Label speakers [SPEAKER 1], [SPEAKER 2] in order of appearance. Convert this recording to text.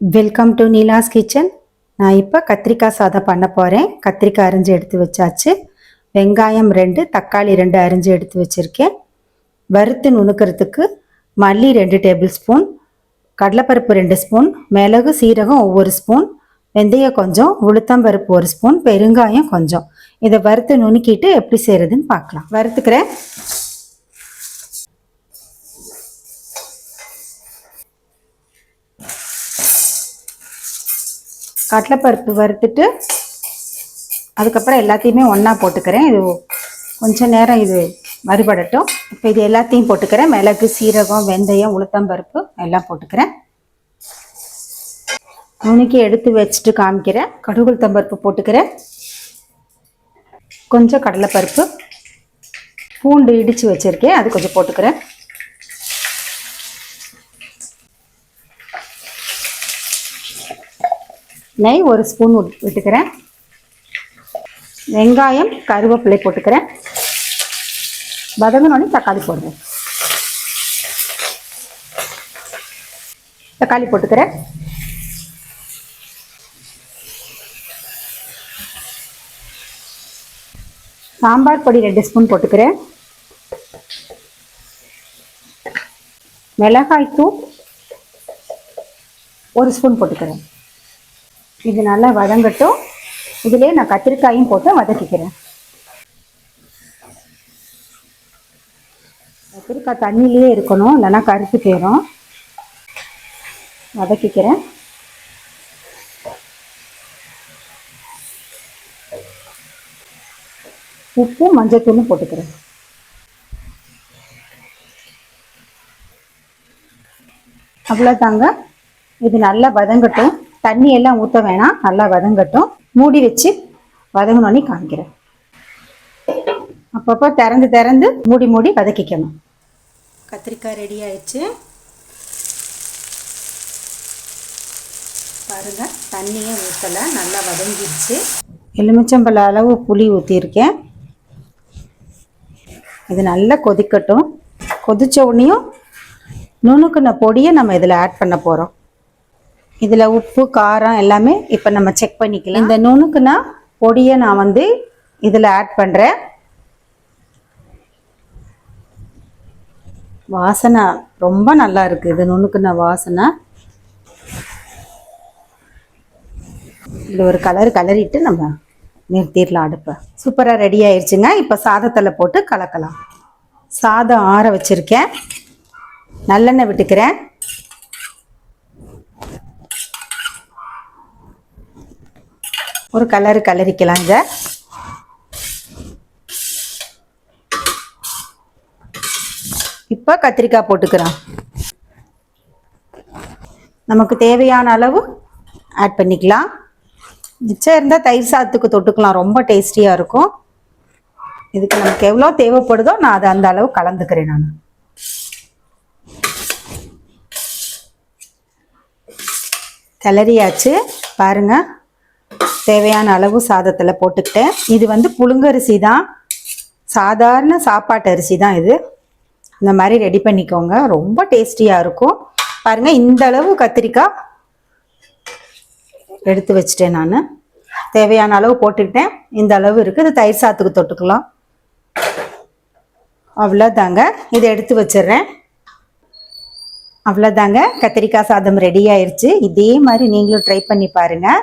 [SPEAKER 1] Welcome to Neela's kitchen நான் இப்போ கத்திரிக்காய் சாதம் பண்ண போகிறேன் கத்திரிக்காய் அரிஞ்சு எடுத்து வச்சாச்சு. வெங்காயம் ரெண்டு தக்காளி ரெண்டு அரிஞ்சு எடுத்து வச்சுருக்கேன். வறுத்து நுணுக்கிறதுக்கு மல்லி ரெண்டு டேபிள் ஸ்பூன் கடலைப்பருப்பு ரெண்டு ஸ்பூன் மிளகு சீரகம் ஒவ்வொரு ஸ்பூன் வெந்தயம் கொஞ்சம் உளுத்தம்பருப்பு ஒரு ஸ்பூன் பெருங்காயம் கொஞ்சம். இதை வறுத்து நுணுக்கிட்டு எப்படி செய்கிறதுன்னு பார்க்கலாம். வறுத்துக்கிறேன். கடலைப்பருப்பு வறுத்துட்டு அதுக்கப்புறம் எல்லாத்தையுமே ஒன்றா போட்டுக்கிறேன். இது கொஞ்ச நேரம் இது வறுபடட்டும். இப்போ இது எல்லாத்தையும் போட்டுக்கிறேன். மிளகு சீரகம் வெந்தயம் உளுத்தம்பருப்பு எல்லாம் போட்டுக்கிறேன். நுணுக்கி எடுத்து வச்சுட்டு காமிக்கிறேன். கடுகு உளுத்தம்பருப்பு போட்டுக்கிறேன். கொஞ்சம் கடலைப்பருப்பு. பூண்டு இடித்து வச்சுருக்கேன். அது கொஞ்சம் போட்டுக்கிறேன். நெய் ஒரு ஸ்பூன் விட்- விட்டுக்கிறேன். வெங்காயம் கருவேப்பிலை போட்டுக்கிறேன். வதங்கினோடனே தக்காளி போடுறேன். தக்காளி போட்டுக்கிறேன். சாம்பார் பொடி ரெண்டு ஸ்பூன் போட்டுக்கிறேன். மிளகாய் தூள் ஒரு ஸ்பூன் போட்டுக்கிறேன். இது நல்லா வதங்கட்டும். இதிலே நான் கத்திரிக்காயும் போட்டு வதக்கிக்கிறேன். கத்திரிக்காய் தண்ணியிலே இருக்கணும் இல்லைன்னா கருத்து போயிடும் வதக்கிக்கிறேன். உப்பு மஞ்சத்தூளும் போட்டுக்கிறேன். அவ்வளோதாங்க இது நல்லா வதங்கட்டும். தண்ணி எல்லாம் ஊற்ற வேணாம். நல்லா வதங்கட்டும். மூடி வச்சு வதங்கினோடனே காமிக்கிறேன். அப்பப்போ திறந்து திறந்து மூடி மூடி வதக்கிக்கணும். கத்திரிக்காய் ரெடி ஆயிடுச்சு. பாருங்க தண்ணியே ஊற்றலை நல்லா வதங்கிடுச்சு. எலுமிச்சம்பழ அளவு புளி ஊற்றிருக்கேன் இது நல்லா கொதிக்கட்டும். கொதிச்ச உடனேயும் நுணுக்குன பொடியை நம்ம இதில் ஆட் பண்ண போகிறோம் இதில் உப்பு காரம் எல்லாமே இப்போ நம்ம செக் பண்ணிக்கலாம். இந்த நுணுக்குனா பொடியை நான் வந்து இதில் ஆட் பண்ணுறேன் வாசனை ரொம்ப நல்லா இருக்குது இது நுணுக்குன வாசனை. இது ஒரு கலர் கலரிட்டு நம்ம நிறுத்திடலாம் அடுப்பை. சூப்பராக ரெடி ஆயிடுச்சுங்க இப்போ சாதத்தில் போட்டு கலக்கலாம். சாதம் ஆற வச்சுருக்கேன். நல்லெண்ணெய் விட்டுக்கிறேன். ஒரு கலரு கலரிக்கலாம் இதை இப்போ கத்திரிக்காய் போட்டுக்கிறோம். நமக்கு தேவையான அளவு ஆட் பண்ணிக்கலாம். மிச்சம் இருந்தால் தயிர் சாதத்துக்கு தொட்டுக்கலாம். ரொம்ப டேஸ்டியாக இருக்கும். இதுக்கு நமக்கு எவ்வளோ தேவைப்படுதோ நான் அதை அந்த அளவு கலந்துக்கிறேன் நான். கிளறியாச்சு. பாருங்கள் தேவையான அளவு சாதத்தில் போட்டுக்கிட்டேன். இது வந்து புழுங்கரிசி தான். சாதாரண சாப்பாட்டு அரிசி தான் இது. இந்த மாதிரி ரெடி பண்ணிக்கோங்க. ரொம்ப டேஸ்டியாக இருக்கும். பாருங்கள் இந்த அளவு கத்திரிக்காய் எடுத்து வச்சிட்டேன் நான். தேவையான அளவு போட்டுக்கிட்டேன். இந்த அளவு இருக்குது இது தயிர் சாத்துக்கு தொட்டுக்கலாம். அவ்வளோதாங்க இதை எடுத்து வச்சிடுறேன். அவ்வளோதாங்க கத்திரிக்காய் சாதம் ரெடி ஆயிடுச்சு இதே மாதிரி நீங்களும் ட்ரை பண்ணி பாருங்கள்